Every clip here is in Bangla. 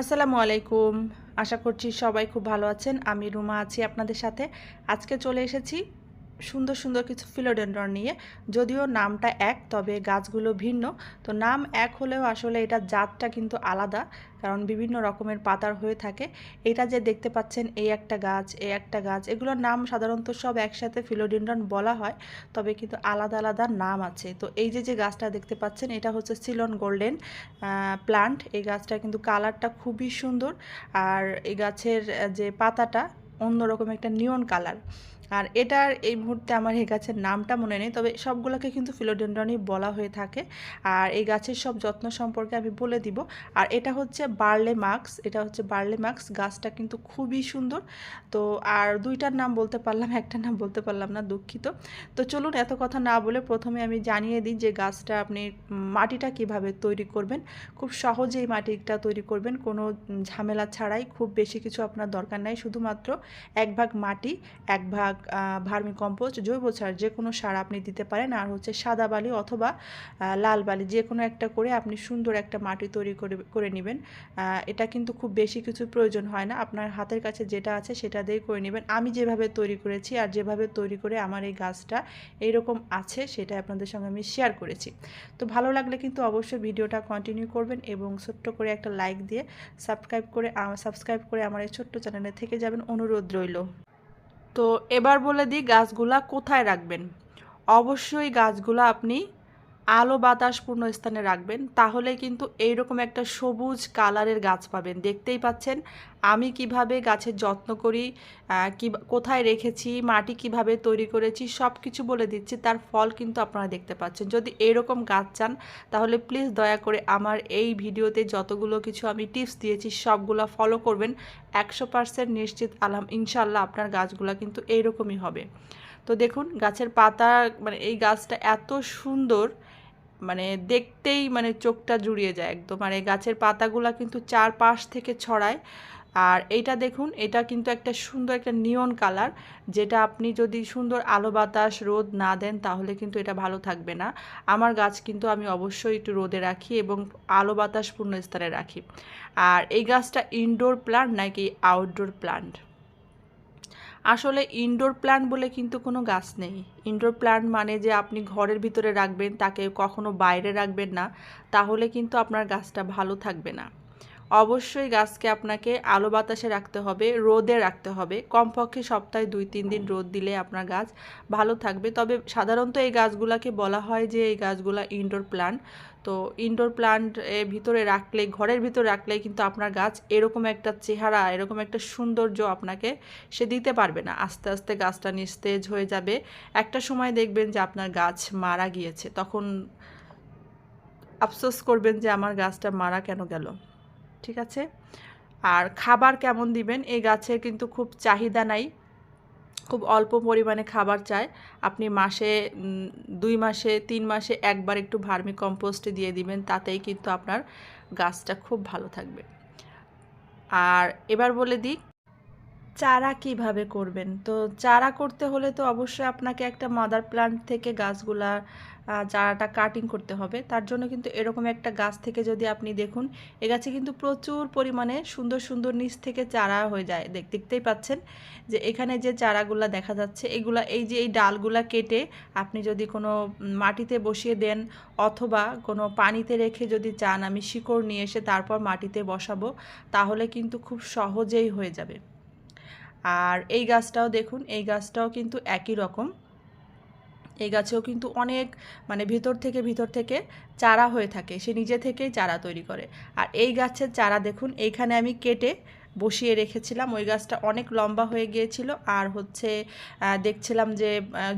আসসালামু আলাইকুম। আশা করছি সবাই খুব ভালো আছেন। আমি রুমা আছি আপনাদের সাথে। আজকে চলে এসেছি সুন্দর সুন্দর কিছু ফিলোডেন্ড্রন নিয়ে। যদিও নামটা এক, তবে গাছগুলো ভিন্ন। তো নাম এক হলেও আসলে এটা জাতটা কিন্তু আলাদা, কারণ বিভিন্ন রকমের পাতার হয়ে থাকে। এটা যে দেখতে পাচ্ছেন, এই একটা গাছ এই একটা গাছ, এগুলোর নাম সাধারণত সব একসাথে ফিলোডেন্ড্রন বলা হয়, তবে কিন্তু আলাদা আলাদা নাম আছে। তো এই যে যে গাছটা দেখতে পাচ্ছেন, এটা হচ্ছে সিলন গোল্ডেন প্লান্ট। এই গাছটা কিন্তু কালারটা খুবই সুন্দর, আর এই গাছের যে পাতাটা অন্যরকম একটা নিয়ন কালার। আর এটার এই মুহূর্তে আমার এই গাছের নামটা মনে নেই, তবে সবগুলোকে কিন্তু ফিলোডেন্ড্রনই বলা হয়ে থাকে। আর এই গাছের সব যত্ন সম্পর্কে আমি বলে দিব। আর এটা হচ্ছে বার্লে মাক্স, এটা হচ্ছে বার্লে মাক্স, গাছটা কিন্তু খুবই সুন্দর। তো আর দুইটার নাম বলতে পারলাম একটা নাম বলতে পারলাম না, দুঃখিত। তো চলুন এত কথা না বলে প্রথমে আমি জানিয়ে দিই যে গাছটা আপনি মাটিটা কীভাবে তৈরি করবেন। খুব সহজেই মাটিটা তৈরি করবেন, কোনো ঝামেলা ছাড়াই। খুব বেশি কিছু আপনার দরকার নাই, শুধুমাত্র এক ভাগ মাটি, এক ভাগ ভার্মি কম্পোস্ট, জৈব সার যে কোনো সার আপনি দিতে পারেন, আর হচ্ছে সাদা বালি অথবা লাল বালি যে কোনো একটা করে আপনি সুন্দর একটা মাটি তৈরি করে করে নেবেন। এটা কিন্তু খুব বেশি কিছু প্রয়োজন হয় না। আপনার হাতের কাছে যেটা আছে সেটা দিয়ে করে নেবেন। আমি যেভাবে তৈরি করেছি আর যেভাবে তৈরি করে আমার এই গাছটা এইরকম আছে সেটা আপনাদের সঙ্গে আমি শেয়ার করেছি। তো ভালো লাগলে কিন্তু অবশ্যই ভিডিওটা কন্টিনিউ করবেন এবং ছোট্ট করে একটা লাইক দিয়ে সাবস্ক্রাইব করে সাবস্ক্রাইব করে আমার এই ছোট্ট চ্যানেলে থেকে যাবেন। অনুরোধ রইল। তো এবার বলে দিই গাছগুলা কোথায় রাখবেন? অবশ্যই গাছগুলা আপনি আলো বাতাসপূর্ণ স্থানে রাখবেন তাহলে কিন্তু এইরকম একটা সবুজ কালারের গাছ পাবেন। দেখতেই পাচ্ছেন, আমি কীভাবে গাছের যত্ন করি কি কোথায় রেখেছি, মাটি কীভাবে তৈরি করেছি সব কিছু বলে দিচ্ছি, তার ফল কিন্তু আপনারা দেখতে পাচ্ছেন। যদি এইরকম গাছ চান, তাহলে প্লিজ দয়া করে আমার এই ভিডিওতে যতগুলো কিছু আমি টিপস দিয়েছি, সবগুলো ফলো করবেন। একশো পার্সেন্ট নিশ্চিত আলহাম ইনশাল্লাহ আপনার গাছগুলো কিন্তু এইরকমই হবে। তো দেখুন, গাছের পাতা মানে এই গাছটা এত সুন্দর মানে দেখতেই মানে চোখটা জুড়িয়ে যায় একদম। মানে গাছের পাতাগুলা কিন্তু চারপাশ থেকে ছড়ায়। আর এইটা দেখুন, এটা কিন্তু একটা সুন্দর একটা নিয়ন কালার যেটা আপনি যদি সুন্দর আলো বাতাস, রোদ না দেন, তাহলে কিন্তু এটা ভালো থাকবে না। আমার গাছ কিন্তু আমি অবশ্যই একটু রোদে রাখি এবং আলো বাতাসপূর্ণ স্থানে রাখি। আর এই গাছটা ইনডোর প্লান্ট নাকি আউটডোর প্লান্ট আসলে ইনডোর প্ল্যান্ট বলে কিন্তু কোনো গাছ নেই। ইনডোর প্ল্যান্ট মানে যে আপনি ঘরের ভিতরে রাখবেন, তাকে কখনো বাইরে রাখবেন না, তাহলে কিন্তু আপনার গাছটা ভালো থাকবে না। অবশ্যই গাছকে আপনাকে আলো বাতাসে রাখতে হবে, রোদে রাখতে হবে। কমপক্ষে সপ্তাহে দুই, তিন দিন রোদ দিলে আপনার গাছ ভালো থাকবে। তবে সাধারণত এই গাছগুলাকে বলা হয় যে এই গাছগুলা ইনডোর প্ল্যান্ট তো ইনডোর প্লান্ট ভিতরে রাখলে, ঘরের ভিতরে রাখলে কিন্তু আপনার গাছ এরকম একটা চেহারা, এরকম একটা সৌন্দর্য আপনাকে সে দিতে পারবে না। আস্তে আস্তে গাছটা নিস্তেজ হয়ে যাবে। একটা সময় দেখবেন যে আপনার গাছ মারা গিয়েছে। তখন আফসোস করবেন যে আমার গাছটা মারা কেন গেল। ঠিক আছে? আর খাবার কেমন দিবেন? এই গাছের কিন্তু খুব চাহিদা নাই। খুব অল্প পরিমাণে খাবার চায় আপনি মাসে দুই মাসে, তিন মাসে একবার একটু ভার্মি কম্পোস্ট দিয়ে দিবেন, তাতেই কিন্তু আপনার গাছটা খুব ভালো থাকবে। আর এবার বলে দিই চারা কীভাবে করবেন? তো চারা করতে হলে তো অবশ্যই আপনাকে একটা মাদার প্লান্ট থেকে গাছগুলা চারাটা কাটিং করতে হবে। তার জন্য কিন্তু এরকম একটা গাছ থেকে যদি আপনি দেখুন, এ গাছে কিন্তু প্রচুর পরিমাণে সুন্দর সুন্দর নিচ থেকে চারা হয়ে যায়। দেখ, দেখতেই পাচ্ছেন যে এখানে যে চারাগুলা দেখা যাচ্ছে, এগুলা এই যে এই ডালগুলা কেটে আপনি যদি কোনো মাটিতে বসিয়ে দেন অথবা কোনো পানিতে রেখে যদি চান, আমি শিকড় নিয়ে এসে তারপর মাটিতে বসাবো, তাহলে কিন্তু খুব সহজেই হয়ে যাবে। আর এই গাছটাও দেখুন, এই গাছটাও কিন্তু একই রকম। এই গাছেও কিন্তু অনেক মানে ভিতর থেকে ভিতর থেকে চারা হয়ে থাকে, সে নিজে থেকেই চারা তৈরি করে। আর এই গাছের চারা দেখুন, এইখানে আমি কেটে বসিয়ে রেখেছিলাম। ওই গাছটা অনেক লম্বা হয়ে গিয়েছিল। আর হচ্ছে দেখছিলাম যে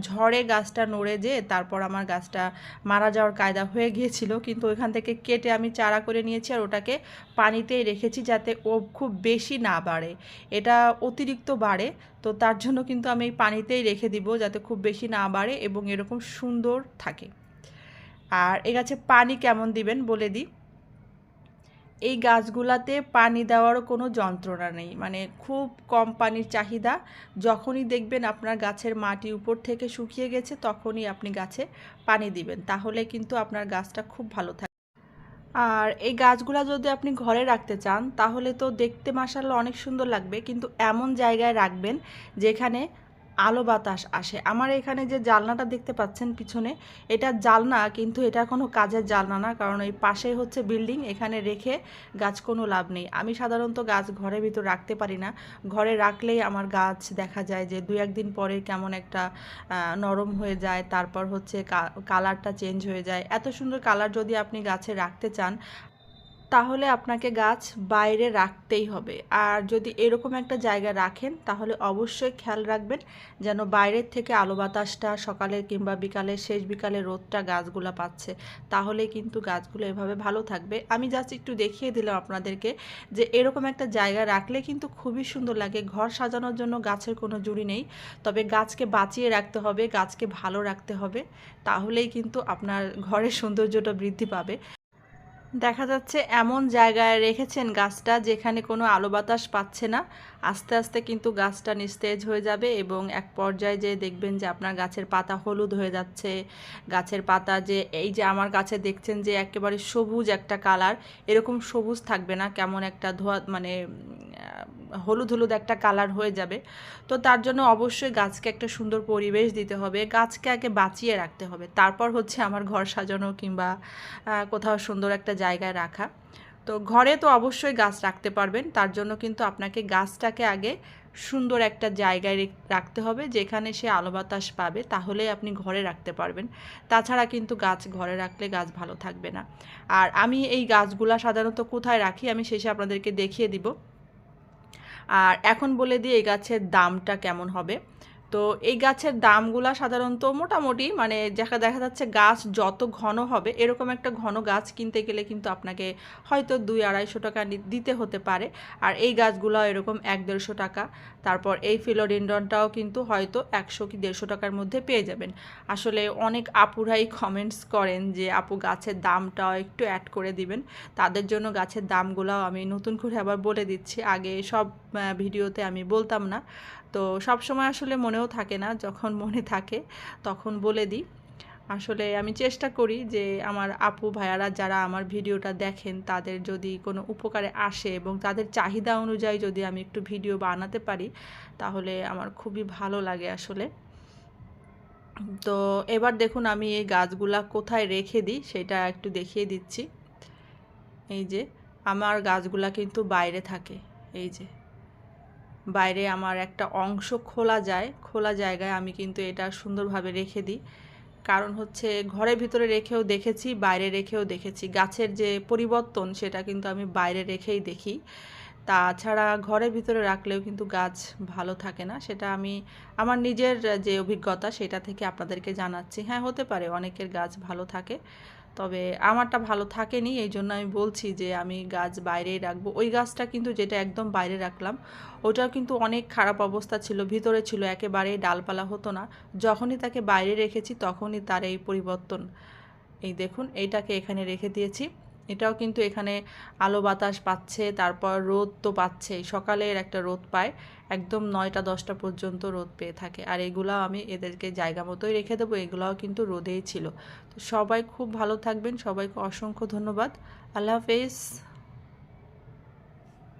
ঝড়ে গাছটা নড়ে যে তারপর আমার গাছটা মারা যাওয়ার কায়দা হয়ে গিয়েছিল। কিন্তু ওইখান থেকে কেটে আমি চারা করে নিয়েছি আর ওটাকে পানিতেই রেখেছি যাতে ও খুব বেশি না বাড়ে। এটা অতিরিক্ত বাড়ে, তো তার জন্য কিন্তু আমি পানিতেই রেখে দিব যাতে খুব বেশি না বাড়ে এবং এরকম সুন্দর থাকে। আর এ গাছে পানি কেমন দিবেন বলে দিই। এই গাছগুলাতে পানি দেওয়ারও কোনো যন্ত্রণা নেই। মানে খুব কম পানির চাহিদা। যখনই দেখবেন আপনার গাছের মাটি উপর থেকে শুকিয়ে গেছে, তখনই আপনি গাছে পানি দিবেন। তাহলে কিন্তু আপনার গাছটা খুব ভালো থাকে আর এই গাছগুলা যদি আপনি ঘরে রাখতে চান, তাহলে তো দেখতে মাসাল্লাহ অনেক সুন্দর লাগবে। কিন্তু এমন জায়গায় রাখবেন যেখানে আলো বাতাস আসে। আমার এখানে যে জালনাটা দেখতে পাচ্ছেন পিছনে, এটা জালনা, কিন্তু এটা কোনো কাজের জালনা না, কারণ এই পাশেই হচ্ছে বিল্ডিং, এখানে রেখে গাছ কোনো লাভ নেই। আমি সাধারণত গাছ ঘরের ভিতর রাখতে পারি না। ঘরে রাখলেই আমার গাছ দেখা যায় যে দু একদিন পরে কেমন একটা নরম হয়ে যায়, তারপর হচ্ছে কালারটা চেঞ্জ হয়ে যায়। এত সুন্দর কালার যদি আপনি গাছে রাখতে চান তাহলে আপনাকে গাছ বাইরে রাখতেই হবে। আর যদি এরকম একটা জায়গা রাখেন, তাহলে অবশ্যই খেয়াল রাখবেন যেন বাইরের থেকে আলো বাতাসটা সকালের কিংবা বিকালের শেষ বিকালে রোদটা গাছগুলো পাচ্ছে। তাহলে কিন্তু গাছগুলো এভাবে ভালো থাকবে। আমি জাস্ট একটু দেখিয়ে দিলাম আপনাদেরকে যে এরকম একটা জায়গা রাখলে কিন্তু খুবই সুন্দর লাগে। ঘর সাজানোর জন্য গাছের কোনো জুড়ি নেই। তবে গাছকে বাঁচিয়ে রাখতে হবে, গাছকে ভালো রাখতে হবে। তাহলেই কিন্তু আপনার ঘরের সৌন্দর্যটা বৃদ্ধি পাবে। দেখা যাচ্ছে এমন জায়গায় রেখেছেন গাছটা যেখানে কোনো আলো বাতাস পাচ্ছে না। আস্তে আস্তে কিন্তু গাছটা নিস্তেজ হয়ে যাবে এবং এক পর্যায়ে যে দেখবেন যে আপনার গাছের পাতা হলুদ হয়ে যাচ্ছে। গাছের পাতা যে এই যে আমার গাছে দেখছেন যে একেবারে সবুজ একটা কালার, এরকম সবুজ থাকবে না, কেমন একটা ধোয়া মানে হলুদ হলুদ একটা কালার হয়ে যাবে। তো তার জন্য অবশ্যই গাছকে একটা সুন্দর পরিবেশ দিতে হবে, গাছকে আগে বাঁচিয়ে রাখতে হবে। তারপর হচ্ছে আমার ঘর সাজানো কিংবা কোথাও সুন্দর একটা জায়গায় রাখা। তো ঘরে তো অবশ্যই গাছ রাখতে পারবেন, তার জন্য কিন্তু আপনাকে গাছটাকে আগে সুন্দর একটা জায়গায় রাখতে হবে, যেখানে সে আলো বাতাস পাবে, তাহলেই আপনি ঘরে রাখতে পারবেন। তাছাড়া কিন্তু গাছ ঘরে রাখলে গাছ ভালো থাকবে না। আর আমি এই গাছগুলা সাধারণত কোথায় রাখি, আমি শেষে আপনাদেরকে দেখিয়ে দিব। আর এখন বলে দিই, এই গাছের দামটা কেমন হবে? তো এই গাছের দামগুলা সাধারণত মোটামুটি মানে দেখা দেখা যাচ্ছে গাছ যত ঘন হবে, এরকম একটা ঘন গাছ কিনতে গেলে কিন্তু আপনাকে হয়তো দুই আড়াইশো টাকা দিতে হতে পারে। আর এই গাছগুলো এরকম এক দেড়শো টাকা। তারপর এই ফিলোডিন্ডনটাও কিন্তু হয়তো একশো কি দেড়শো টাকার মধ্যে পেয়ে যাবেন। আসলে অনেক আপুরাই কমেন্টস করেন যে, আপু, গাছের দামটাও একটু অ্যাড করে দিবেন। তাদের জন্য গাছের দামগুলোও আমি নতুন করে আবার বলে দিচ্ছি। আগে সব ভিডিওতে আমি বলতাম না। তো সব সময় আসলে মনেও থাকে না, যখন মনে থাকে তখন বলে দিই। আসলে আমি চেষ্টা করি যে আমার আপু ভাইয়ারা যারা আমার ভিডিওটা দেখেন, তাদের যদি কোনো উপকারে আসে এবং তাদের চাহিদা অনুযায়ী যদি আমি একটু ভিডিও বানাতে পারি, তাহলে আমার খুবই ভালো লাগে আসলে। তো এবার দেখুন আমি এই গাছগুলা কোথায় রেখে দিই, সেটা একটু দেখিয়ে দিচ্ছি। এই যে, আমার গাছগুলা কিন্তু বাইরে থাকে। এই যে। বাইরে আমার একটা অংশ খোলা যায়, খোলা জায়গায় আমি কিন্তু এটা সুন্দরভাবে রেখে দিই। কারণ হচ্ছে ঘরের ভিতরে রেখেও দেখেছি, বাইরে রেখেও দেখেছি। গাছের যে পরিবর্তন সেটা কিন্তু আমি বাইরে রেখেই দেখি। তাছাড়া ঘরের ভিতরে রাখলেও কিন্তু গাছ ভালো থাকে না। সেটা আমি, আমার নিজের যে অভিজ্ঞতা সেটা থেকে আপনাদেরকে জানাচ্ছি। হ্যাঁ হতে পারে অনেকের গাছ ভালো থাকে। তবে আমারটা ভালো থাকেনি, এই জন্য আমি বলছি যে আমি গাছ বাইরেই রাখব। ওই গাছটা কিন্তু যেটা একদম বাইরে রাখলাম, ওটাও কিন্তু অনেক খারাপ অবস্থা ছিল, ভিতরে ছিল, একেবারেই ডালপালা হতো না। যখনই তাকে বাইরে রেখেছি, তখনই তার এই পরিবর্তন। এই দেখুন, এইটাকে এখানে রেখে দিয়েছি। এটাও কিন্তু এখানে আলো বাতাস পাচ্ছে, তারপর রোদ তো পাচ্ছে সকালের একটা রোদ পায়, একদম নয়টা, দশটা পর্যন্ত রোদ পেয়ে থাকে। আর এগুলাও আমি এদেরকে জায়গা মতোই রেখে দেবো, এগুলাও কিন্তু রোদেই ছিল। তো সবাই খুব ভালো থাকবেন, সবাইকে অসংখ্য ধন্যবাদ। আল্লাহ হাফেজ।